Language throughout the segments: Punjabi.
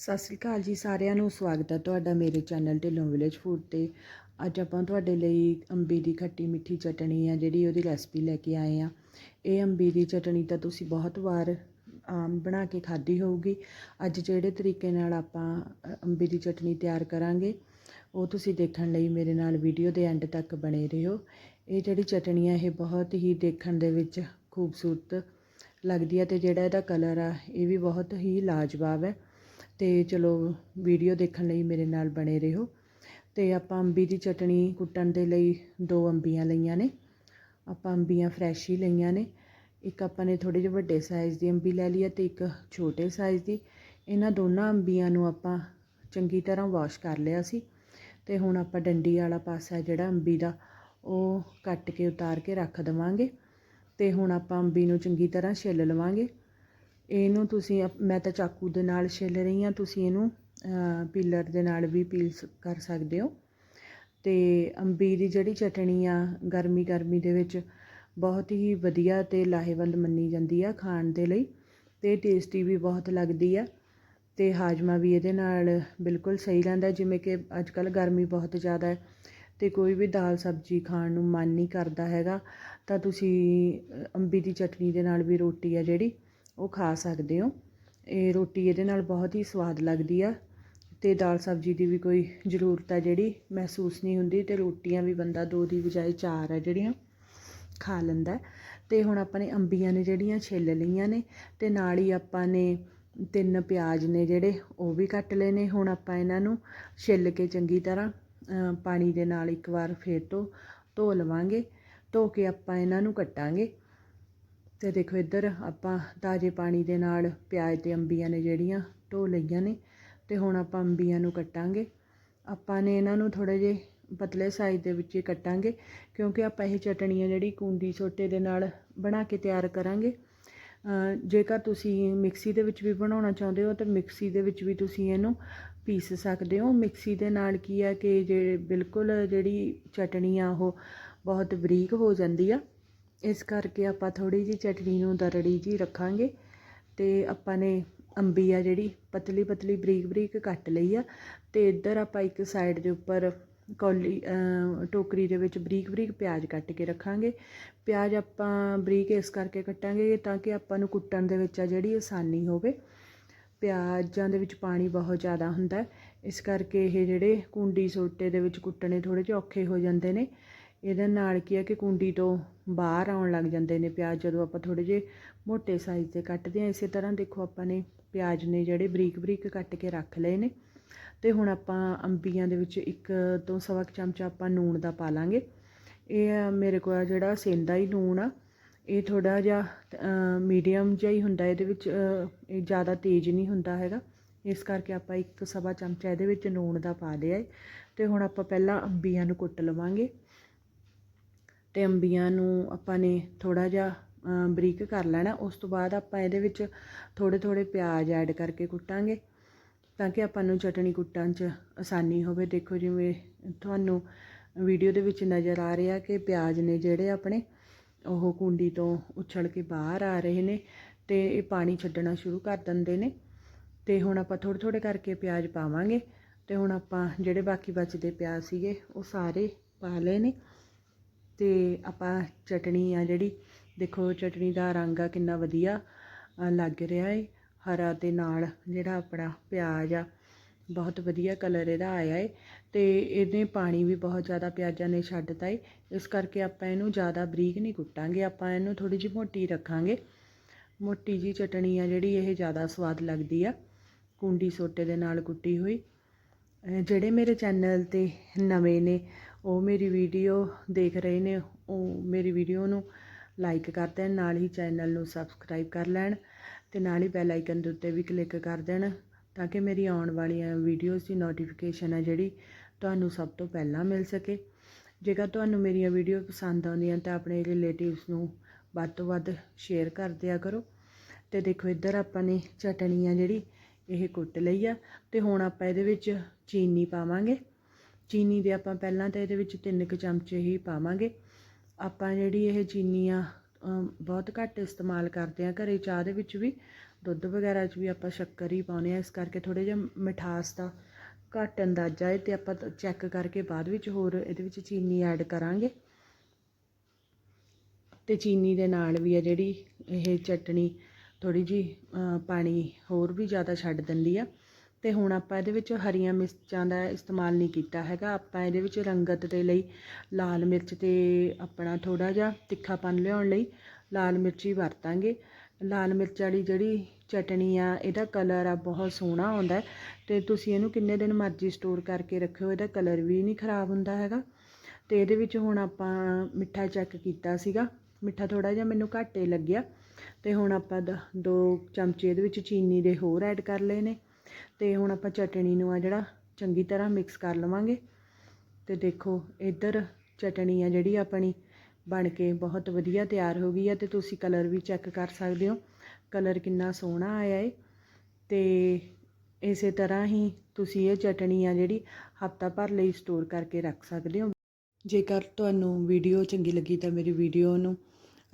ਸਤਿ ਸ੍ਰੀ ਅਕਾਲ ਜੀ ਸਾਰਿਆਂ ਨੂੰ, ਸਵਾਗਤ ਹੈ ਤੁਹਾਡਾ ਮੇਰੇ ਚੈਨਲ ਢਿੱਲੋਂ ਵਿਲੇਜ ਫੂਡ ਤੇ। ਅੱਜ ਆਪਾਂ ਤੁਹਾਡੇ ਲਈ ਅੰਬੀ ਦੀ ਖੱਟੀ ਮਿੱਠੀ ਚਟਣੀ ਆ, ਜਿਹੜੀ ਉਹਦੀ ਰੈਸਪੀ ਲੈ ਕੇ ਆਏ ਆ। ਇਹ ਅੰਬੀ ਦੀ ਚਟਣੀ ਤਾਂ ਤੁਸੀਂ ਬਹੁਤ ਵਾਰ, ਆਮ ਬਣਾ ਕੇ ਖਾਧੀ ਹੋਊਗੀ। ਅੱਜ ਜਿਹੜੇ ਤਰੀਕੇ ਨਾਲ ਆਪਾਂ ਅੰਬੀ ਦੀ ਚਟਣੀ ਤਿਆਰ ਕਰਾਂਗੇ, ਉਹ ਤੁਸੀਂ ਦੇਖਣ ਲਈ ਮੇਰੇ ਨਾਲ ਵੀਡੀਓ ਦੇ ਐਂਡ ਤੱਕ ਬਣੇ ਰਹੋ। ਇਹ ਜਿਹੜੀ ਚਟਣੀ ਆ, ਇਹ ਬਹੁਤ ਹੀ ਦੇਖਣ ਦੇ ਵਿੱਚ ਖੂਬਸੂਰਤ ਲੱਗਦੀ ਹੈ ਤੇ ਜਿਹੜਾ ਇਹਦਾ ਕਲਰ ਆ, ਇਹ ਵੀ ਬਹੁਤ ਹੀ ਲਾਜਵਾਬ ਹੈ। ਅਤੇ ਚਲੋ ਵੀਡੀਓ ਦੇਖਣ ਲਈ ਮੇਰੇ ਨਾਲ ਬਣੇ ਰਹੋ। ਅਤੇ ਆਪਾਂ ਅੰਬੀ ਦੀ ਚਟਣੀ ਕੁੱਟਣ ਦੇ ਲਈ ਦੋ ਅੰਬੀਆਂ ਲਈਆਂ ਨੇ। ਆਪਾਂ ਅੰਬੀਆਂ ਫਰੈਸ਼ ਹੀ ਲਈਆਂ ਨੇ। ਇੱਕ ਆਪਾਂ ਨੇ ਥੋੜੇ ਜਿਹੇ ਵੱਡੇ ਸਾਈਜ਼ ਦੀ ਅੰਬੀ ਲੈ ਲਈ ਹੈ ਅਤੇ ਇੱਕ ਛੋਟੇ ਸਾਈਜ਼ ਦੀ। ਇਹਨਾਂ ਦੋਨਾਂ ਅੰਬੀਆਂ ਨੂੰ ਆਪਾਂ ਚੰਗੀ ਤਰ੍ਹਾਂ ਵਾਸ਼ ਕਰ ਲਿਆ ਸੀ। ਅਤੇ ਹੁਣ ਆਪਾਂ ਡੰਡੀ ਵਾਲਾ ਪਾਸਾ ਜਿਹੜਾ ਅੰਬੀ ਦਾ, ਉਹ ਕੱਟ ਕੇ ਉਤਾਰ ਕੇ ਰੱਖ ਦੇਵਾਂਗੇ। ਅਤੇ ਹੁਣ ਆਪਾਂ ਅੰਬੀ ਨੂੰ ਚੰਗੀ ਤਰ੍ਹਾਂ ਛਿੱਲ ਲਵਾਂਗੇ। ਇਹਨੂੰ ਤੁਸੀਂ ਅਪ- ਮੈਂ ਤਾਂ ਚਾਕੂ ਦੇ ਨਾਲ ਛਿੱਲ ਰਹੀ ਹਾਂ, ਤੁਸੀਂ ਇਹਨੂੰ ਪੀਲਰ ਦੇ ਨਾਲ ਵੀ ਪੀਲ ਕਰ ਸਕਦੇ ਹੋ। ਤੇ ਅੰਬੀ ਦੀ ਜਿਹੜੀ ਚਟਣੀ ਆ, ਗਰਮੀ ਗਰਮੀ ਦੇ ਵਿੱਚ ਬਹੁਤ ਹੀ ਵਧੀਆ ਤੇ ਲਾਹੇਵੰਦ ਮੰਨੀ ਜਾਂਦੀ ਆ ਖਾਣ ਦੇ ਲਈ ਤੇ ਟੇਸਟੀ ਵੀ ਬਹੁਤ ਲੱਗਦੀ ਆ ਤੇ ਹਾਜਮਾ ਵੀ ਇਹਦੇ ਨਾਲ ਬਿਲਕੁਲ ਸਹੀ ਰਹਿੰਦਾ, ਜਿਵੇਂ ਕਿ ਅੱਜ ਕੱਲ ਗਰਮੀ ਬਹੁਤ ਜ਼ਿਆਦਾ ਹੈ ਤੇ ਕੋਈ ਵੀ ਦਾਲ ਸਬਜ਼ੀ ਖਾਣ ਨੂੰ ਮਨ ਨਹੀਂ ਕਰਦਾ ਹੈਗਾ। ਤਾਂ ਤੁਸੀਂ ਅੰਬੀ ਦੀ ਚਟਨੀ ਦੇ ਨਾਲ ਵੀ ਰੋਟੀ ਆ ਜਿਹੜੀ ਉਹ ਖਾ ਸਕਦੇ ਹੋ। ਇਹ ਰੋਟੀ ਇਹਦੇ ਨਾਲ ਬਹੁਤ ਹੀ ਸਵਾਦ ਲੱਗਦੀ ਆ ਤੇ ਦਾਲ ਸਬਜ਼ੀ ਦੀ ਵੀ ਕੋਈ ਜ਼ਰੂਰਤ ਆ ਜਿਹੜੀ ਮਹਿਸੂਸ ਨਹੀਂ ਹੁੰਦੀ ਤੇ ਰੋਟੀਆਂ ਵੀ ਬੰਦਾ ਦੋ ਦੀ ਬਜਾਏ ਚਾਰ ਆ ਜਿਹੜੀਆਂ ਖਾ ਲੈਂਦਾ। ਹੈ। ਤੇ ਹੁਣ ਆਪਾਂ ਨੇ ਅੰਬੀਆਂ ਨੇ ਜਿਹੜੀਆਂ ਛਿੱਲ ਲਈਆਂ ਨੇ ਤੇ ਨਾਲ ਹੀ ਆਪਾਂ ਨੇ ਤਿੰਨ ਪਿਆਜ਼ ਨੇ ਜਿਹੜੇ ਉਹ ਵੀ ਕੱਟ ਲਏ ਨੇ। ਹੁਣ ਆਪਾਂ ਇਹਨਾਂ ਨੂੰ ਛਿੱਲ ਕੇ ਚੰਗੀ ਤਰ੍ਹਾਂ ਪਾਣੀ ਦੇ ਨਾਲ ਇੱਕ ਵਾਰ ਫੇਰ ਤੋਂ ਧੋ ਲਵਾਂਗੇ। ਧੋ ਕੇ ਆਪਾਂ ਇਹਨਾਂ ਨੂੰ ਕੱਟਾਂਗੇ। ਤੇ ਦੇਖੋ ਇੱਧਰ ਆਪਾਂ ਤਾਜ਼ੇ ਪਾਣੀ ਦੇ ਨਾਲ ਪਿਆਜ਼ ਤੇ ਅੰਬੀਆਂ ਨੇ ਜਿਹੜੀਆਂ ਢੋ ਲਈਆਂ ਨੇ, ਤੇ ਹੁਣ ਆਪਾਂ ਅੰਬੀਆਂ ਨੂੰ ਕੱਟਾਂਗੇ। ਆਪਾਂ ਨੇ ਇਹਨਾਂ ਨੂੰ ਥੋੜੇ ਜਿਹੇ ਪਤਲੇ ਸਾਈਜ਼ ਦੇ ਵਿੱਚ ਹੀ ਕੱਟਾਂਗੇ, ਕਿਉਂਕਿ ਆਪਾਂ ਇਹ ਚਟਣੀ ਆ ਜਿਹੜੀ ਕੁੰਡੀ ਛੋਟੇ ਦੇ ਨਾਲ ਬਣਾ ਕੇ ਤਿਆਰ ਕਰਾਂਗੇ। ਜੇਕਰ ਤੁਸੀਂ ਮਿਕਸੀ ਦੇ ਵਿੱਚ ਵੀ ਬਣਾਉਣਾ ਚਾਹੁੰਦੇ ਹੋ, ਤਾਂ ਮਿਕਸੀ ਦੇ ਵਿੱਚ ਵੀ ਤੁਸੀਂ ਇਹਨੂੰ ਪੀਸ ਸਕਦੇ ਹੋ। ਮਿਕਸੀ ਦੇ ਨਾਲ ਕੀ ਆ ਕਿ ਜੇ ਬਿਲਕੁਲ ਜਿਹੜੀ ਚਟਣੀ ਆ, ਉਹ ਬਹੁਤ ਬਰੀਕ ਹੋ ਜਾਂਦੀ ਆ। ਇਸ ਕਰਕੇ ਆਪਾਂ ਥੋੜੀ ਜਿਹੀ ਚਟਨੀ ਨੂੰ ਦਰੜੀ ਜੀ ਰੱਖਾਂਗੇ ਤੇ ਆਪਾਂ ਨੇ ਅੰਬੀ ਆ ਜਿਹੜੀ ਪਤਲੀ ਪਤਲੀ ਬਰੀਕ ਬਰੀਕ ਕੱਟ ਲਈ ਆ ਤੇ ਇੱਧਰ ਆਪਾਂ ਇੱਕ ਸਾਈਡ ਦੇ ਉੱਪਰ ਕੌਲੀ ਟੋਕਰੀ ਦੇ ਵਿੱਚ ਬਰੀਕ ਬਰੀਕ ਪਿਆਜ਼ ਕੱਟ ਕੇ ਰੱਖਾਂਗੇ। ਪਿਆਜ਼ ਆਪਾਂ ਬਰੀਕ ਇਸ ਕਰਕੇ ਕੱਟਾਂਗੇ ਤਾਂ ਕਿ ਆਪਾਂ ਨੂੰ ਕੁੱਟਣ ਦੇ ਵਿੱਚ ਆ ਜਿਹੜੀ ਆਸਾਨੀ ਹੋਵੇ। ਪਿਆਜ਼ਾਂ ਦੇ ਵਿੱਚ ਪਾਣੀ ਬਹੁਤ ਜ਼ਿਆਦਾ ਹੁੰਦਾ ਇਸ ਕਰਕੇ ਇਹ ਜਿਹੜੇ ਕੁੰਡੀ ਸੋਟੇ ਦੇ ਵਿੱਚ ਕੁੱਟਣੇ ਥੋੜੇ ਜਿਹੇ ਔਖੇ ਹੋ ਜਾਂਦੇ ਨੇ। ਇਹਦੇ ਨਾਲ ਕੀ ਹੈ ਕਿ ਕੁੰਡੀ ਤੋਂ ਬਾਹਰ ਆਉਣ ਲੱਗ ਜਾਂਦੇ ਨੇ ਪਿਆਜ਼, ਜਦੋਂ ਆਪਾਂ ਥੋੜ੍ਹੇ ਜਿਹੇ ਮੋਟੇ ਸਾਈਜ਼ ਦੇ ਕੱਟਦੇ ਹਾਂ, ਇਸੇ ਤਰ੍ਹਾਂ ਦੇਖੋ ਆਪਾਂ ਨੇ ਪਿਆਜ਼ ਨੇ ਜਿਹੜੇ ਬਰੀਕ ਬਰੀਕ ਕੱਟ ਕੇ ਰੱਖ ਲਏ ਨੇ। ਤੇ ਹੁਣ ਆਪਾਂ ਅੰਬੀਆਂ ਦੇ ਵਿੱਚ ਇੱਕ ਤੋਂ ਸਵਾ ਕੁ ਚਮਚਾ ਆਪਾਂ ਨੂਣ ਦਾ ਪਾ ਲਾਂਗੇ। ਇਹ ਮੇਰੇ ਕੋਲ ਜਿਹੜਾ ਸੇਂਦਾ ਹੀ ਨੂਣ ਆ। ਇਹ ਥੋੜਾ ਜਿਹਾ ਮੀਡੀਅਮ ਜਿਹਾ ਹੀ ਹੁੰਦਾ, ਇਹਦੇ ਵਿੱਚ ਇਹ ਜ਼ਿਆਦਾ ਤੇਜ਼ ਨਹੀਂ ਹੁੰਦਾ ਹੈਗਾ। ਇਸ ਕਰਕੇ ਆਪਾਂ ਇੱਕ ਸਵਾ ਚਮਚਾ ਇਹਦੇ ਵਿੱਚ ਨੂਣ ਦਾ ਪਾ ਲਿਆ ਏ। ਤੇ ਹੁਣ ਆਪਾਂ ਪਹਿਲਾਂ ਅੰਬੀਆਂ ਨੂੰ ਕੁੱਟ ਲਵਾਂਗੇ। ਅਤੇ ਅੰਬੀਆਂ ਨੂੰ ਆਪਾਂ ਨੇ ਥੋੜ੍ਹਾ ਜਿਹਾ ਬਰੀਕ ਕਰ ਲੈਣਾ। ਉਸ ਤੋਂ ਬਾਅਦ ਆਪਾਂ ਇਹਦੇ ਵਿੱਚ ਥੋੜ੍ਹੇ ਥੋੜ੍ਹੇ ਪਿਆਜ਼ ਐਡ ਕਰਕੇ ਕੁੱਟਾਂਗੇ ਤਾਂ ਕਿ ਆਪਾਂ ਨੂੰ ਚਟਣੀ ਕੁੱਟਣ 'ਚ ਆਸਾਨੀ ਹੋਵੇ। ਦੇਖੋ ਜਿਵੇਂ ਤੁਹਾਨੂੰ ਵੀਡੀਓ ਦੇ ਵਿੱਚ ਨਜ਼ਰ ਆ ਰਿਹਾ ਕਿ ਪਿਆਜ਼ ਨੇ ਜਿਹੜੇ ਆਪਣੇ ਉਹ ਕੁੰਡੀ ਤੋਂ ਉਛਲ ਕੇ ਬਾਹਰ ਆ ਰਹੇ ਨੇ ਅਤੇ ਇਹ ਪਾਣੀ ਛੱਡਣਾ ਸ਼ੁਰੂ ਕਰ ਦਿੰਦੇ ਨੇ। ਅਤੇ ਹੁਣ ਆਪਾਂ ਥੋੜ੍ਹੇ ਥੋੜ੍ਹੇ ਕਰਕੇ ਪਿਆਜ਼ ਪਾਵਾਂਗੇ ਅਤੇ ਹੁਣ ਆਪਾਂ ਜਿਹੜੇ ਬਾਕੀ ਬਚਦੇ ਪਿਆਜ਼ ਸੀਗੇ ਉਹ ਸਾਰੇ ਪਾ ਲਏ ਨੇ। ਤੇ ਆਪਾਂ ਚਟਣੀ ਆ ਜਿਹੜੀ, ਦੇਖੋ ਚਟਣੀ ਦਾ ਰੰਗ ਆ ਕਿੰਨਾ ਵਧੀਆ ਲੱਗ ਰਿਹਾ ਏ। ਹਰਾ ਦੇ ਨਾਲ ਜਿਹੜਾ ਆਪਣਾ ਪਿਆਜ਼ ਆ, ਬਹੁਤ ਵਧੀਆ ਕਲਰ ਇਹਦਾ ਆਇਆ ਏ। ਤੇ ਇਹਨੇ ਪਾਣੀ ਵੀ ਬਹੁਤ ਜ਼ਿਆਦਾ ਪਿਆਜ਼ਾਂ ਨੇ ਛੱਡਤਾ ਏ। ਇਸ ਕਰਕੇ ਆਪਾਂ ਇਹਨੂੰ ਜ਼ਿਆਦਾ ਬਰੀਕ ਨਹੀਂ ਕੁੱਟਾਂਗੇ, ਆਪਾਂ ਇਹਨੂੰ ਥੋੜੀ ਜਿਹੀ ਮੋਟੀ ਰੱਖਾਂਗੇ। ਮੋਟੀ ਜੀ ਚਟਣੀ ਆ ਜਿਹੜੀ ਇਹ ਜ਼ਿਆਦਾ ਸਵਾਦ ਲੱਗਦੀ ਆ, ਕੁੰਡੀ ਸੋਟੇ ਦੇ ਨਾਲ ਕੁੱਟੀ ਹੋਈ। ਜਿਹੜੇ ਮੇਰੇ ਚੈਨਲ ਤੇ ਨਵੇਂ ਨੇ ਉਹ ਮੇਰੀ ਵੀਡੀਓ ਦੇਖ ਰਹੇ ਨੇ, ਉਹ ਮੇਰੀ ਵੀਡੀਓ ਨੂੰ ਲਾਈਕ ਕਰ ਦੇਣ, ਨਾਲ ਹੀ ਚੈਨਲ ਨੂੰ ਸਬਸਕ੍ਰਾਈਬ ਕਰ ਲੈਣ ਤੇ ਨਾਲ ਹੀ ਬੈਲ ਆਈਕਨ ਦੇ ਉੱਤੇ ਵੀ ਕਲਿੱਕ ਕਰ ਦੇਣ ਤਾਂ ਕਿ ਮੇਰੀ ਆਉਣ ਵਾਲੀਆਂ ਵੀਡੀਓਜ਼ ਦੀ ਨੋਟੀਫਿਕੇਸ਼ਨ ਹੈ ਜਿਹੜੀ ਤੁਹਾਨੂੰ ਸਭ ਤੋਂ ਪਹਿਲਾਂ ਮਿਲ ਸਕੇ। ਜੇਕਰ ਤੁਹਾਨੂੰ ਮੇਰੀਆਂ ਵੀਡੀਓ ਪਸੰਦ ਆਉਂਦੀਆਂ ਤਾਂ ਆਪਣੇ ਰਿਲੇਟਿਵਸ ਨੂੰ ਵੱਧ ਤੋਂ ਵੱਧ ਸ਼ੇਅਰ ਕਰ ਦਿਆ ਕਰੋ। ਤੇ ਦੇਖੋ ਇੱਧਰ ਆਪਾਂ ਨੇ ਚਟਣੀ ਆ ਜਿਹੜੀ, ਇਹ ਕੁੱਟ ਲਈ ਆ ਤੇ ਹੁਣ ਆਪਾਂ ਇਹਦੇ ਵਿੱਚ ਚੀਨੀ ਪਾਵਾਂਗੇ। ਚੀਨੀ ਦੇ ਆਪਾਂ ਪਹਿਲਾਂ ਤਾਂ ਇਹਦੇ ਵਿੱਚ ਤਿੰਨ ਕੁ ਚਮਚੇ ਹੀ ਪਾਵਾਂਗੇ। ਆਪਾਂ ਜਿਹੜੀ ਇਹ ਚੀਨੀ ਆ ਬਹੁਤ ਘੱਟ ਇਸਤੇਮਾਲ ਕਰਦੇ ਆ ਘਰੇ। ਚਾਹ ਦੇ ਵਿੱਚ ਵੀ ਦੁੱਧ ਵਗੈਰਾ 'ਚ ਵੀ ਆਪਾਂ ਸ਼ੱਕਰ ਹੀ ਪਾਉਂਦੇ ਆ ਇਸ ਕਰਕੇ ਥੋੜੇ ਜਿਹਾ ਮਿਠਾਸ ਦਾ ਘੱਟ ਅੰਦਾਜ਼ਾ ਹੈ ਤੇ ਆਪਾਂ ਚੈੱਕ ਕਰਕੇ ਬਾਅਦ ਵਿੱਚ ਹੋਰ ਇਹਦੇ ਵਿੱਚ ਚੀਨੀ ਐਡ ਕਰਾਂਗੇ। ਤੇ ਚੀਨੀ ਦੇ ਨਾਲ ਵੀ ਆ ਜਿਹੜੀ ਇਹ ਚਟਣੀ ਥੋੜੀ ਜੀ ਪਾਣੀ ਹੋਰ ਵੀ ਜ਼ਿਆਦਾ ਛੱਡ ਦਿੰਦੀ ਆ। ਤੇ ਹੁਣ ਆਪਾਂ ਇਹਦੇ ਵਿੱਚ ਹਰੀਆਂ ਮਿਰਚਾਂ ਦਾ ਇਸਤੇਮਾਲ ਨਹੀਂ ਕੀਤਾ ਹੈਗਾ। ਆਪਾਂ ਇਹਦੇ ਵਿੱਚ ਰੰਗਤ ਦੇ ਲਈ ਲਾਲ ਮਿਰਚ ਤੇ ਆਪਣਾ ਥੋੜਾ ਜਿਹਾ ਤਿੱਖਾਪਨ ਲਿਆਉਣ ਲਈ ਲਾਲ ਮਿਰਚ ਹੀ ਵਰਤਾਂਗੇ। ਲਾਲ ਮਿਰਚ ਵਾਲੀ ਜਿਹੜੀ ਚਟਣੀ ਆ, ਇਹਦਾ ਕਲਰ ਆ ਬਹੁਤ ਸੋਹਣਾ ਆਉਂਦਾ ਹੈ ਤੇ ਤੁਸੀਂ ਇਹਨੂੰ ਕਿੰਨੇ ਦਿਨ ਮਰਜ਼ੀ ਸਟੋਰ ਕਰਕੇ ਰੱਖਿਓ, ਇਹਦਾ ਕਲਰ ਵੀ ਨਹੀਂ ਖਰਾਬ ਹੁੰਦਾ ਹੈਗਾ। ਤੇ ਇਹਦੇ ਵਿੱਚ ਹੁਣ ਆਪਾਂ ਮਿੱਠਾ ਚੈੱਕ ਕੀਤਾ ਸੀਗਾ, ਮਿੱਠਾ ਥੋੜਾ ਜਿਹਾ ਮੈਨੂੰ ਘੱਟ ਹੀ ਲੱਗਿਆ। ਤੇ ਹੁਣ ਆਪਾਂ ਦ- ਦੋ ਚਮਚੇ ਇਹਦੇ ਵਿੱਚ ਚੀਨੀ ਦੇ ਹੋਰ ਐਡ ਕਰ ਲਏ ਨੇ। ਤੇ ਹੁਣ ਆਪਾਂ ਚਟਣੀ ਨੂੰ ਆ ਜਿਹੜਾ ਚੰਗੀ ਤਰ੍ਹਾਂ ਮਿਕਸ ਕਰ ਲਵਾਂਗੇ। ਤੇ ਦੇਖੋ, ਇੱਧਰ ਚਟਣੀ ਆ ਜਿਹੜੀ ਆਪਣੀ ਬਣ ਕੇ ਬਹੁਤ ਵਧੀਆ ਤਿਆਰ ਹੋ ਗਈ ਆ ਤੇ ਤੁਸੀਂ ਕਲਰ ਵੀ ਚੈੱਕ ਕਰ ਸਕਦੇ ਹੋ। ਕਲਰ ਕਿੰਨਾ ਸੋਹਣਾ ਆਇਆ ਏ। ਤੇ ਇਸੇ ਤਰ੍ਹਾਂ ਹੀ ਤੁਸੀਂ ਇਹ ਚਟਣੀ ਆ ਜਿਹੜੀ ਹਫਤਾ ਭਰ ਲਈ ਸਟੋਰ ਕਰਕੇ ਰੱਖ ਸਕਦੇ ਹੋ। ਜੇਕਰ ਤੁਹਾਨੂੰ ਵੀਡੀਓ ਚੰਗੀ ਲੱਗੀ ਤਾਂ ਮੇਰੀ ਵੀਡੀਓ ਨੂੰ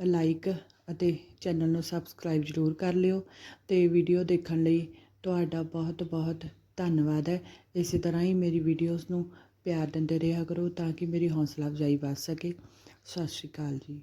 ਲਾਈਕ ਅਤੇ ਚੈਨਲ ਨੂੰ ਸਬਸਕ੍ਰਾਈਬ ਜ਼ਰੂਰ ਕਰ ਲਿਓ ਤੇ ਵੀਡੀਓ ਦੇਖਣ ਲਈ ਤੁਹਾਡਾ ਬਹੁਤ ਬਹੁਤ ਧੰਨਵਾਦ ਹੈ। ਇਸੇ ਤਰ੍ਹਾਂ ਹੀ ਮੇਰੀ ਵੀਡੀਓਜ਼ ਨੂੰ ਪਿਆਰ ਦਿੰਦੇ ਰਿਹਾ ਕਰੋ ਤਾਂ ਕਿ ਮੇਰੀ ਹੌਸਲਾ ਅਫਜ਼ਾਈ ਵੱਧ ਸਕੇ। ਸਤਿ ਸ਼੍ਰੀ ਅਕਾਲ ਜੀ।